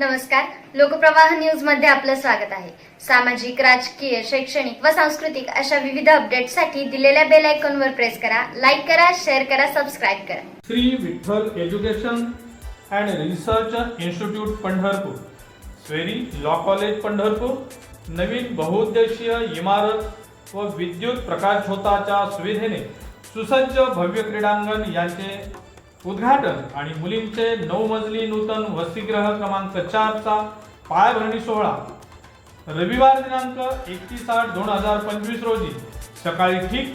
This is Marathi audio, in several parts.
नमस्कार. लोकप्रवाह न्यूजमध्ये आपलं स्वागत आहे. सामाजिक राजकीय शैक्षणिक व सांस्कृतिक अशा विविध अपडेटसाठी दिलेल्या बेल आयकॉनवर प्रेस करा लाईक करा शेअर करा सबस्क्राईब करा. Shri Vitthal education and research institute Pandharpur Sveri law college Pandharpur नवीन बहुउद्देशीय इमारत व विद्युत प्रकाशोताच्या सुविधेने सुसज्ज भव्य क्रीडांगण यांचे उद्घाटन आणि मुलींचे नऊ मजली नूतन वसतिगृह क्रमांक चारचा पायाभरणी सोहळा. रविवार दिनांक एकतीस आठ दोन हजार पंचवीस रोजी सकाळी ठीक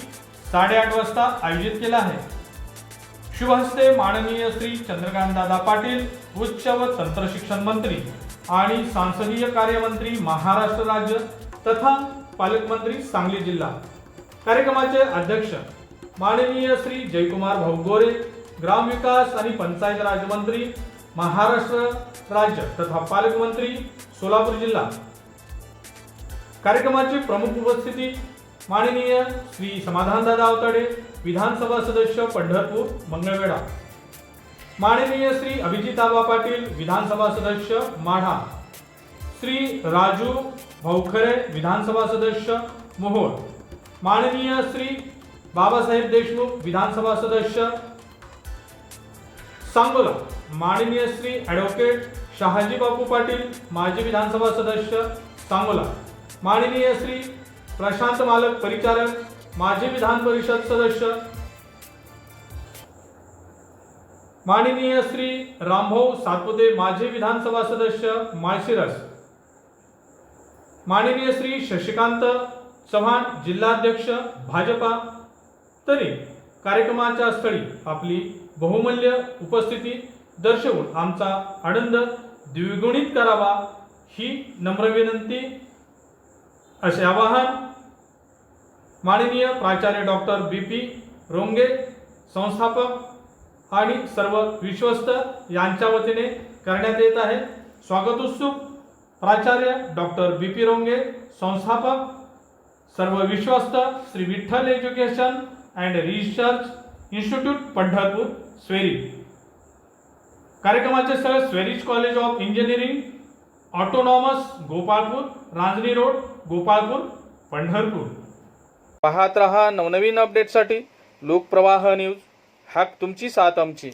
साडेआठ वाजता आयोजित केला आहे. शुभ हस्ते माननीय श्री चंद्रकांतदादा पाटील उच्च व तंत्र शिक्षण मंत्री आणि सांसदीय कार्यमंत्री महाराष्ट्र राज्य तथा पालकमंत्री सांगली जिल्हा. कार्यक्रमाचे अध्यक्ष माननीय श्री जयकुमार भाऊ गोरे ग्रामविकास आणि पंचायत राजमंत्री महाराष्ट्र राज्य तथा पालकमंत्री सोलापूर जिल्हा. कार्यक्रमाची प्रमुख उपस्थिती माननीय श्री समाधानदादा अवताडे विधानसभा सदस्य पंढरपूर मंगळवेढा. माननीय श्री अभिजिताबा पाटील विधानसभा सदस्य माढा. श्री राजू भाऊखरे विधानसभा सदस्य मोहोळ. माननीय श्री बाबासाहेब देशमुख विधानसभा सदस्य सांगोला माननीय श्री ॲडव्होकेट शहाजी बापू पाटील माजी विधानसभा सदस्य सांगोला माननीय श्री प्रशांत मालक परिचारक माजी विधान परिषद सदस्य माननीय श्री रामभाऊ सातपुते माजी विधानसभा सदस्य माळशिरस माननीय श्री शशिकांत चव्हाण जिल्हाध्यक्ष भाजपा तरी कार्यक्रमाच्या स्थळी आपली बहुमूल्य उपस्थिती दर्शवून आमचा आनंद द्विगुणित करावा ही नम्र विनंती. असे आवाहन माननीय प्राचार्य डॉक्टर बी पी रोंगे संस्थापक आणि सर्व विश्वस्त यांच्या वतीने करण्यात येत आहे. स्वागत उत्सुक प्राचार्य डॉक्टर बी पी रोंगे संस्थापक सर्व विश्वस्त Shri Vitthal education and research institute Pandharpur Sveri कार्यक्रमाचे स्थळ Sveri's college of engineering autonomous Gopalpur Ranjani road Gopalpur Pandharpur पाहत रहा नवनवीन अपडेटसाठी लोकप्रवाह न्यूज हॅक तुमची साथ आमची.